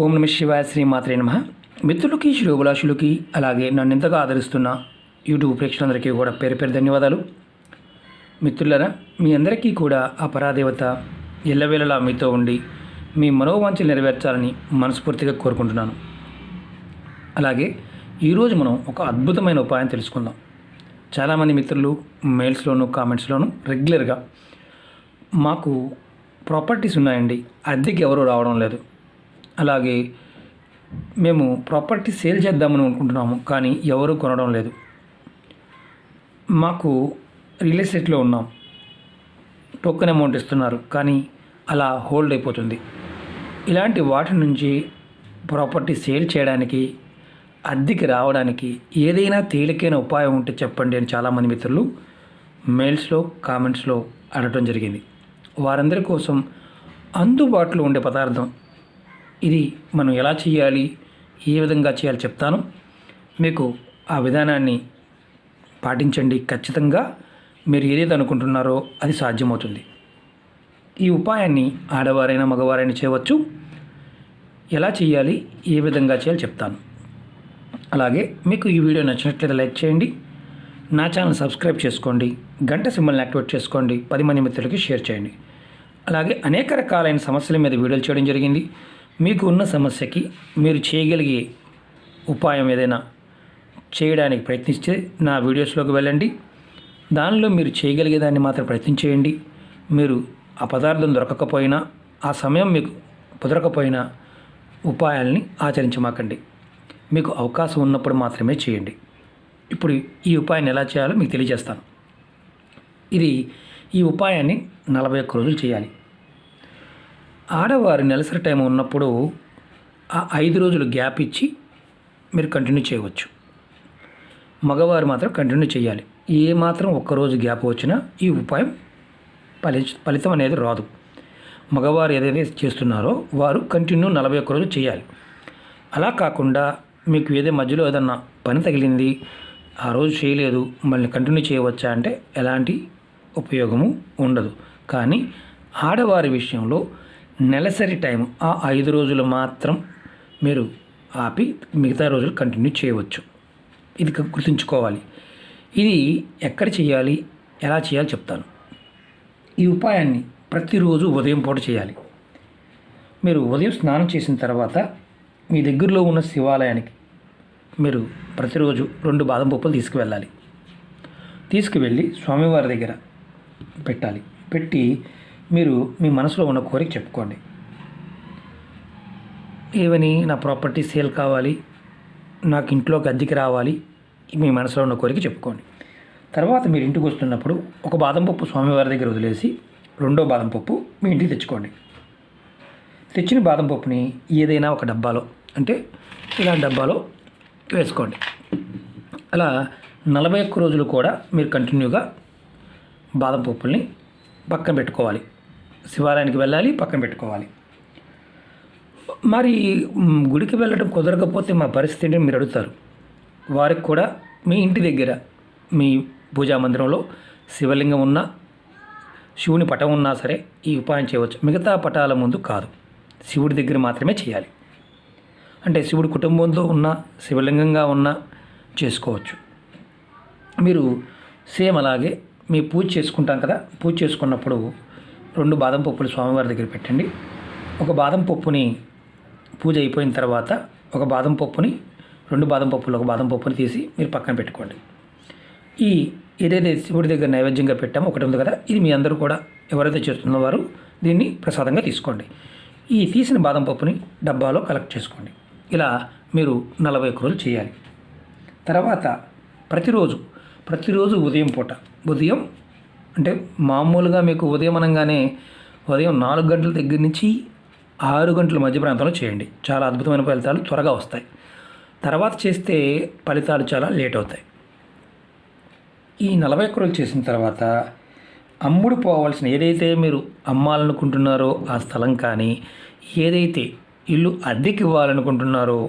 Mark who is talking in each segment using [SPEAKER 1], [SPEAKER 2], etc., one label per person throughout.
[SPEAKER 1] ఓం నమ శివాయ శ్రీమాత్రే నమ. మిత్రులకి శ్రోభిలాషులకి అలాగే నన్ను ఎంతగా ఆదరిస్తున్న యూట్యూబ్ ప్రేక్షకులందరికీ కూడా పేరు పేరు ధన్యవాదాలు. మిత్రులరా మీ అందరికీ కూడా ఆ పరాదేవత ఎల్లవేళలా మీతో ఉండి మీ మనోవాంఛలు నెరవేర్చాలని మనస్ఫూర్తిగా కోరుకుంటున్నాను. అలాగే ఈరోజు మనం ఒక అద్భుతమైన ఉపాయం తెలుసుకుందాం. చాలామంది మిత్రులు మెయిల్స్లోను కామెంట్స్లోను రెగ్యులర్గా మాకు ప్రాపర్టీస్ ఉన్నాయండి. అద్దెకి ఎవరు రావడం లేదు. అలాగే మేము ప్రాపర్టీ సేల్ చేద్దామని అనుకుంటున్నాము కానీ ఎవరు కొనడం లేదు. మాకు రియల్ ఎస్టేట్లో ఉన్నాం. టోకెన్ అమౌంట్ ఇస్తున్నారు కానీ అలా హోల్డ్ అయిపోతుంది. ఇలాంటి వాటి నుంచి ప్రాపర్టీ సేల్ చేయడానికి అద్దెకి రావడానికి ఏదైనా తేలికైన ఉపాయం ఉంటే చెప్పండి అని చాలామంది మిత్రులు మెయిల్స్లో కామెంట్స్లో అడగటం జరిగింది. వారందరి కోసం అందుబాటులో ఉండే పదార్థం ఇది మనం ఎలా చేయాలి? ఏ విధంగా చేయాలి చెప్తాను. మీకు ఆ విధానాన్ని పాటించండి ఖచ్చితంగా. మీరు ఏదైతే అనుకుంటున్నారో అది సాధ్యమవుతుంది. ఈ ఉపాయాన్ని ఆడవారైనా మగవారైనా చేయవచ్చు. ఎలా చేయాలి? ఏ విధంగా చేయాలి చెప్తాను. అలాగే మీకు ఈ వీడియో నచ్చినట్లయితే లైక్ చేయండి. నా ఛానల్ సబ్స్క్రైబ్ చేసుకోండి. గంట సింబల్ని యాక్టివేట్ చేసుకోండి. పది మంది మిత్రులకి షేర్ చేయండి. అలాగే అనేక రకాలైన సమస్యల మీద వీడియోలు చేయడం జరిగింది. మీకు ఉన్న సమస్యకి మీరు చేయగలిగే ఉపాయం ఏదైనా చేయడానికి ప్రయత్నిస్తే నా వీడియోస్లోకి వెళ్ళండి. దానిలో మీరు చేయగలిగే దాన్ని మాత్రం ప్రయత్నం చేయండి. మీరు ఆ పదార్థం దొరకకపోయినా ఆ సమయం మీకు కుదరకపోయినా ఉపాయాల్ని ఆచరించమాకండి. మీకు అవకాశం ఉన్నప్పుడు మాత్రమే చేయండి. ఇప్పుడు ఈ ఉపాయాన్ని ఎలా చేయాలో మీకు తెలియజేస్తాను. ఇది ఈ ఉపాయాన్ని నలభై ఒక్క రోజులు చేయాలి. ఆడవారి నెలసరి టైం ఉన్నప్పుడు ఆ ఐదు రోజులు గ్యాప్ ఇచ్చి మీరు కంటిన్యూ చేయవచ్చు. మగవారు మాత్రం కంటిన్యూ చేయాలి. ఏ మాత్రం ఒక్కరోజు గ్యాప్ వచ్చినా ఈ ఉపాయం ఫలి ఫలితం అనేది రాదు. మగవారు ఏదైతే చేస్తున్నారో వారు కంటిన్యూ నలభై ఒక్క రోజు చేయాలి. అలా కాకుండా మీకు ఏదో మధ్యలో ఏదన్నా పని తగిలింది ఆ రోజు చేయలేదు మళ్ళీ కంటిన్యూ చేయవచ్చా అంటే ఎలాంటి ఉపయోగము ఉండదు. కానీ ఆడవారి విషయంలో నెలసరి టైం ఆ ఐదు రోజులు మాత్రం మీరు ఆపి మిగతా రోజులు కంటిన్యూ చేయవచ్చు. ఇది గుర్తుంచుకోవాలి. ఇది ఎక్కడ చేయాలి ఎలా చేయాలి చెప్తాను. ఈ ఉపాయాన్ని ప్రతిరోజు ఉదయం పూట చేయాలి. మీరు ఉదయం స్నానం చేసిన తర్వాత మీ దగ్గరలో ఉన్న శివాలయానికి మీరు ప్రతిరోజు రెండు బాదం పప్పులు తీసుకువెళ్ళాలి. తీసుకువెళ్ళి స్వామివారి దగ్గర పెట్టాలి. పెట్టి మీరు మీ మనసులో ఉన్న కోరిక చెప్పుకోండి. ఏవని నా ప్రాపర్టీ సేల్ కావాలి నాకు ఇంట్లోకి అద్దెకి రావాలి మీ మనసులో ఉన్న కోరిక చెప్పుకోండి. తర్వాత మీరు ఇంటికి వస్తున్నప్పుడు ఒక బాదం పప్పు స్వామివారి దగ్గర వదిలేసి రెండో బాదం పప్పు మీ ఇంటికి తెచ్చుకోండి. తెచ్చిన బాదం పప్పుని ఏదైనా ఒక డబ్బాలో అంటే ఇలా డబ్బాలో వేసుకోండి. అలా నలభై ఒక్క రోజులు కూడా మీరు కంటిన్యూగా బాదం పప్పుల్ని పక్కన పెట్టుకోవాలి. శివాలయానికి వెళ్ళాలి పక్కన పెట్టుకోవాలి. మరి గుడికి వెళ్ళడం కుదరకపోతే మా పరిస్థితి ఏంటని మీరు అడుగుతారు. వారికి కూడా మీ ఇంటి దగ్గర మీ పూజా మందిరంలో శివలింగం ఉన్నా శివుని పటం ఉన్నా సరే ఈ ఉపాయం చేయవచ్చు. మిగతా పటాల ముందు కాదు. శివుడి దగ్గర మాత్రమే చేయాలి. అంటే శివుడి కుటుంబంతో ఉన్న శివలింగంగా ఉన్న చేసుకోవచ్చు. మీరు సేమ్ అలాగే మీ పూజ చేసుకుంటాం కదా పూజ చేసుకున్నప్పుడు రెండు బాదం పప్పులు స్వామివారి దగ్గర పెట్టండి. ఒక బాదం పప్పుని పూజ అయిపోయిన తర్వాత ఒక బాదం పప్పుని రెండు బాదం పప్పులు ఒక బాదం పప్పుని తీసి మీరు పక్కన పెట్టుకోండి. ఈ ఏదైతే శివుడి దగ్గర నైవేద్యంగా పెట్టామో ఒకటి ఉంది కదా ఇది మీ అందరూ కూడా ఎవరైతే చేస్తున్న వారు దీన్ని ప్రసాదంగా తీసుకోండి. ఈ తీసిన బాదం పప్పుని డబ్బాలో కలెక్ట్ చేసుకోండి. ఇలా మీరు నలభై ఒక్క రోజులు చేయాలి. తర్వాత ప్రతిరోజు ప్రతిరోజు ఉదయం పూట ఉదయం అంటే మామూలుగా మీకు ఉదయం అనగానే ఉదయం నాలుగు గంటల దగ్గర నుంచి ఆరు గంటల మధ్య ప్రాంతంలో చేయండి. చాలా అద్భుతమైన ఫలితాలు త్వరగా వస్తాయి. తర్వాత చేస్తే ఫలితాలు చాలా లేట్ అవుతాయి. ఈ నలభై ఒక్క రోజులు చేసిన తర్వాత అమ్ముడు పోవాల్సిన ఏదైతే మీరు అమ్మాలనుకుంటున్నారో ఆ స్థలం కానీ ఏదైతే ఇల్లు అద్దెకి ఇవ్వాలనుకుంటున్నారో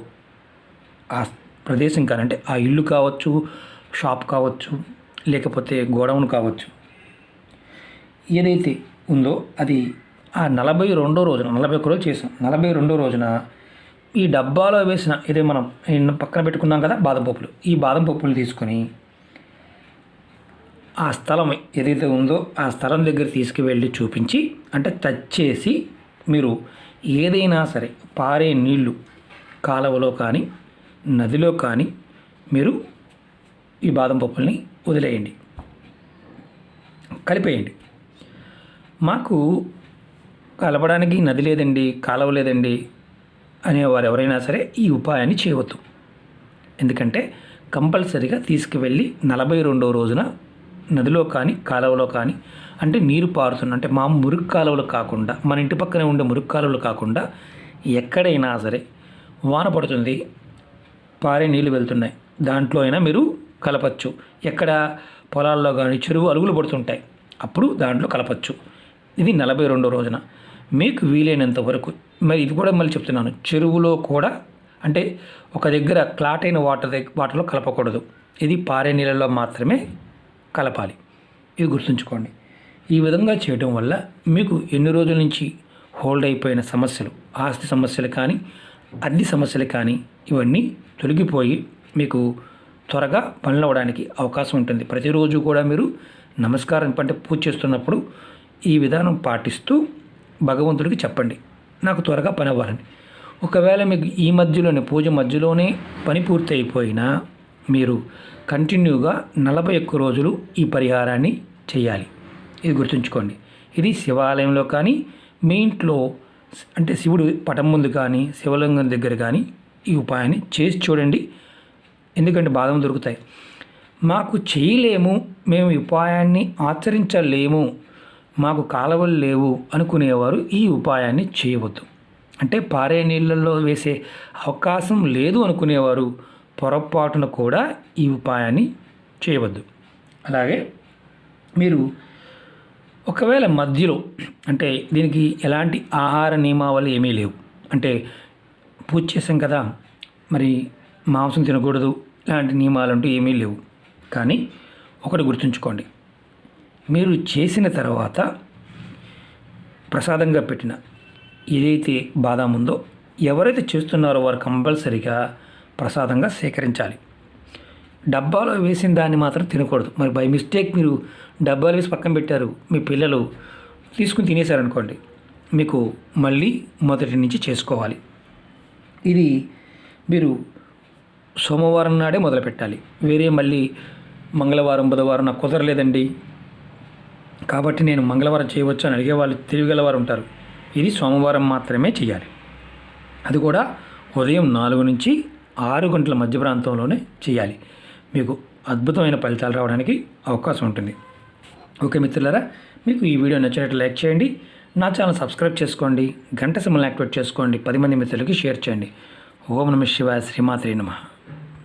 [SPEAKER 1] ఆ ప్రదేశం కానీ అంటే ఆ ఇల్లు కావచ్చు షాప్ కావచ్చు లేకపోతే గోడౌన్ కావచ్చు ఏదైతే ఉందో అది ఆ నలభై రెండో రోజున నలభై ఒక్క రోజు చేసాం. నలభై రెండో రోజున ఈ డబ్బాలో వేసిన ఇదే మనం పక్కన పెట్టుకున్నాం కదా బాదం పప్పులు. ఈ బాదం పప్పులు తీసుకొని ఆ స్థలం ఏదైతే ఉందో ఆ స్థలం దగ్గర తీసుకువెళ్ళి చూపించి అంటే టచ్ చేసి మీరు ఏదైనా సరే పారే నీళ్ళు కాలువలో కానీ నదిలో కానీ మీరు ఈ బాదం పప్పుల్ని వదిలేయండి. కలిపేయండి. మాకు కలపడానికి నది లేదండి కాలువ లేదండి అనేవారు ఎవరైనా సరే ఈ ఉపాయాన్ని చేయవద్దు. ఎందుకంటే కంపల్సరిగా తీసుకువెళ్ళి నలభై రెండవ రోజున నదిలో కానీ కాలువలో కానీ అంటే నీరు పారుతున్న అంటే మా మురుగు కాలువలు కాకుండా మన ఇంటి పక్కనే ఉండే మురుగు కాలువలు కాకుండా ఎక్కడైనా సరే వాన పడుతుంది పారే నీళ్ళు వెళ్తున్నాయి. దాంట్లో అయినా మీరు కలపచ్చు. ఎక్కడ పొలాల్లో కానీ చెరువు అలుగులు పడుతుంటాయి అప్పుడు దాంట్లో కలపచ్చు. ఇది నలభై రెండో రోజున. మీకు వీలైనంత వరకు మరి ఇది కూడా మళ్ళీ చెప్తున్నాను చెరువులో కూడా అంటే ఒక దగ్గర క్లాట్ అయిన వాటర్ దగ్గర వాటర్లో కలపకూడదు. ఇది పారే నీళ్ళలో మాత్రమే కలపాలి. ఇది గుర్తుంచుకోండి. ఈ విధంగా చేయడం వల్ల మీకు ఎన్ని రోజుల నుంచి హోల్డ్ అయిపోయిన సమస్యలు ఆస్తి సమస్యలు కానీ అన్ని సమస్యలు కానీ ఇవన్నీ తొలగిపోయి మీకు త్వరగా పనులు అవ్వడానికి అవకాశం ఉంటుంది. ప్రతిరోజు కూడా మీరు నమస్కారం అంటే పూజ చేస్తున్నప్పుడు ఈ విధానం పాటిస్తూ భగవంతుడికి చెప్పండి. నాకు త్వరగా పని అవ్వాలని. ఒకవేళ మీకు ఈ మధ్యలోనే పూజ మధ్యలోనే పని పూర్తి అయిపోయినా మీరు కంటిన్యూగా నలభై ఒక్క రోజులు ఈ పరిహారాన్ని చేయాలి. ఇది గుర్తుంచుకోండి. ఇది శివాలయంలో కానీ మీ ఇంట్లో అంటే శివుడు పటం ముందు కానీ శివలింగం దగ్గర కానీ ఈ ఉపాయాన్ని చేసి చూడండి. ఎందుకంటే బాధం దొరుకుతాయి. మాకు చేయలేము మేము ఈ ఉపాయాన్ని ఆచరించలేము మాకు కాలువలు లేవు అనుకునేవారు ఈ ఉపాయాన్ని చేయవద్దు. అంటే పారే నీళ్ళల్లో వేసే అవకాశం లేదు అనుకునేవారు పొరపాటున కూడా ఈ ఉపాయాన్ని చేయవద్దు. అలాగే మీరు ఒకవేళ మధ్యలో అంటే దీనికి ఎలాంటి ఆహార నియమావళి ఏమీ లేవు. అంటే పూజ చేసాం కదా మరి మాంసం తినకూడదు ఇలాంటి నియమాలు అంటూ ఏమీ లేవు. కానీ ఒకటి గుర్తుంచుకోండి. మీరు చేసిన తర్వాత ప్రసాదంగా పెట్టిన ఏదైతే బాదాం ఉందో ఎవరైతే చేస్తున్నారో వారు కంపల్సరిగా ప్రసాదంగా సేకరించాలి. డబ్బాలో వేసిన దాన్ని మాత్రం తినకూడదు. మరి బై మిస్టేక్ మీరు డబ్బాలు వేసి పక్కన పెట్టారు. మీ పిల్లలు తీసుకుని తినేశారనుకోండి మీకు మళ్ళీ మొదటి నుంచి చేసుకోవాలి. ఇది మీరు సోమవారం నాడే మొదలు పెట్టాలి వేరే మళ్ళీ మంగళవారం బుధవారం నాకు కుదరలేదండి. కాబట్టి నేను మంగళవారం చేయవచ్చు అని అడిగే వాళ్ళు తెలివిగలవారు ఉంటారు. ఇది సోమవారం మాత్రమే చేయాలి అది కూడా ఉదయం నాలుగు నుంచి ఆరు గంటల మధ్య ప్రాంతంలోనే చేయాలి మీకు అద్భుతమైన ఫలితాలు రావడానికి అవకాశం ఉంటుంది. ఓకే మిత్రులారా మీకు ఈ వీడియో నచ్చినట్టు లైక్ చేయండి. నా ఛానల్ సబ్స్క్రైబ్ చేసుకోండి. గంట సిమ్మల్ని యాక్టివేట్ చేసుకోండి. పది మంది మిత్రులకి షేర్ చేయండి. ఓం నమ శివాయ శ్రీమాత్రి నమః.